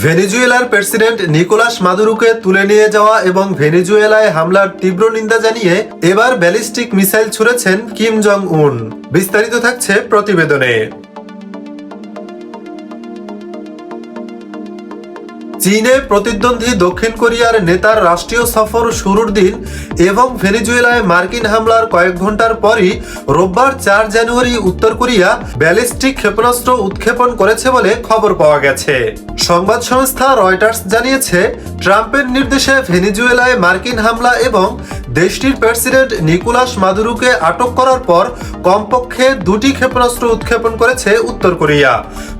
ভেনেজুয়েলার president Nicolas মাদুরুকে তুলে নিয়ে যাওয়া এবং ভেনিজুয়েলায় হামলার তীব্র নিন্দা জানিয়ে এবার ব্যালিস্টিক মিসাইল ছুড়েছেন কিম জং উন বিস্তারিত থাকছে প্রতিবেদনে। চীনে প্রতিদ্বন্দ্বী দক্ষিণ কোরিয়ার নেতার রাষ্ট্রীয় সফর শুরুর দিন এবং ভেনিজুয়েলায় মার্কিন হামলার কয়েক ঘণ্টার পরই রোববার চার জানুয়ারি উত্তর কোরিয়া ব্যালিস্টিক ক্ষেপণাস্ত্র উৎক্ষেপণ করেছে বলে খবর পাওয়া গেছে। সংবাদ সংস্থা রয়টার্স জানিয়েছে, ট্রাম্পের নির্দেশে ভেনিজুয়েলায় মার্কিন হামলা এবং দেশটির প্রেসিডেন্ট নিকোলাস মাদুরুকে আটক করার পর কমপক্ষে দুটি ক্ষেপণাস্ত্র উৎক্ষেপণ করেছে উত্তর কোরিয়া।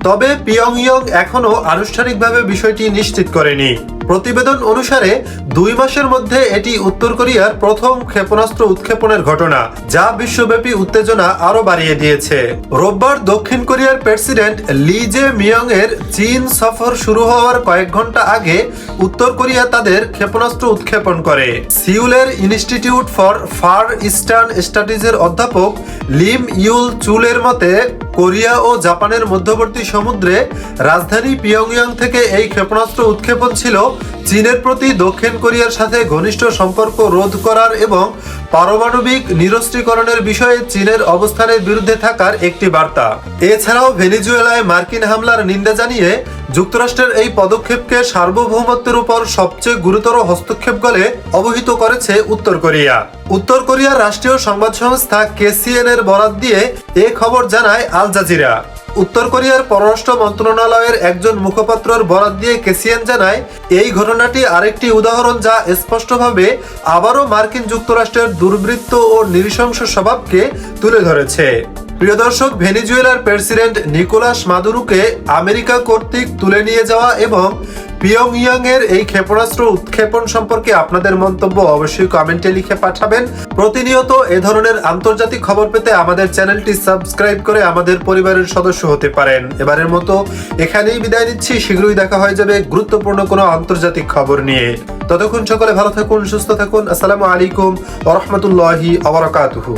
তবে পিয়ংইয়ং এখনও আনুষ্ঠানিকভাবে বিষয়টি নিশ্চিত করেনি। প্রতিবেদন অনুসারে দুই মাসের মধ্যে এটি উত্তর কোরিয়ার প্রথম ক্ষেপণাস্ত্র উৎক্ষেপণের ঘটনা, যা বিশ্বব্যাপী উত্তেজনা আরও বাড়িয়ে দিয়েছে। রোববার দক্ষিণ কোরিয়ার প্রেসিডেন্ট লি জে মিয়ং এর চীন সফর শুরু হওয়ার কয়েক ঘণ্টা আগে উত্তর কোরিয়া তাদের ক্ষেপণাস্ত্র উৎক্ষেপণ করে। সিউলের ইনস্টিটিউট ফর ফার ইস্টার্ন স্টাডিজের অধ্যাপক লিম ইউল চুলের মতে কোরিয়া ও জাপানের মধ্যবর্তী সমুদ্রে রাজধানী পিয়ংইয়ং থেকে এই ক্ষেপণাস্ত্র উৎক্ষেপণ ছিল চীনের প্রতি দক্ষিণ কোরিয়ার সাথে ঘনিষ্ঠ সম্পর্ক রোধ করার এবং পারমাণবিক নিরস্ত্রীকরণের বিষয়ে চীনের অবস্থানের বিরুদ্ধে থাকার একটি বার্তা। এছাড়াও ভেনিজুয়েলায় মার্কিন হামলার নিন্দা জানিয়ে যুক্তরাষ্ট্রের এই পদক্ষেপকে সার্বভৌমত্বের উপর সবচেয়ে গুরুতর হস্তক্ষেপ বলে অবহিত করেছে উত্তর কোরিয়া। উত্তর কোরিয়ার রাষ্ট্রীয় সংবাদ সংস্থা কেসিএন এর বরাত দিয়ে এ খবর জানায় আল জাজিরা। উত্তর কোরিয়ার পররাষ্ট্র মন্ত্রণালয়ের একজন মুখপাত্রর বরাত দিয়ে কেসিএন জানায়, এই ঘটনাটি আরেকটি উদাহরণ যা স্পষ্টভাবে আবারও মার্কিন যুক্তরাষ্ট্রের দুর্বৃত্ত ও নৃশংস স্বভাবকে তুলে ধরেছে। প্রিয় দর্শক, ভেনিজুয়েলার প্রেসিডেন্ট নিকোলাস মাদুরুকে আমেরিকা কর্তৃক তুলে নিয়ে যাওয়া এবং পিয়ংইয়ং এর এই ক্ষেপণাস্ত্র উৎক্ষেপণ সম্পর্কে আপনাদের মন্তব্য অবশ্যই কমেন্টে লিখে পাঠাবেন। প্রতিনিয়ত এ ধরনের আন্তর্জাতিক খবর পেতে আমাদের চ্যানেলটি সাবস্ক্রাইব করে আমাদের পরিবারের সদস্য হতে পারেন। এবারের মতো এখানেই বিদায় নিচ্ছি। শীঘ্রই দেখা হয়ে যাবে গুরুত্বপূর্ণ কোনো আন্তর্জাতিক খবর নিয়ে। ততক্ষণ সকলে ভালো থাকুন, সুস্থ থাকুন। আসসালামু আলাইকুম ওরহমতুল্লাহি আবরাকাতুহু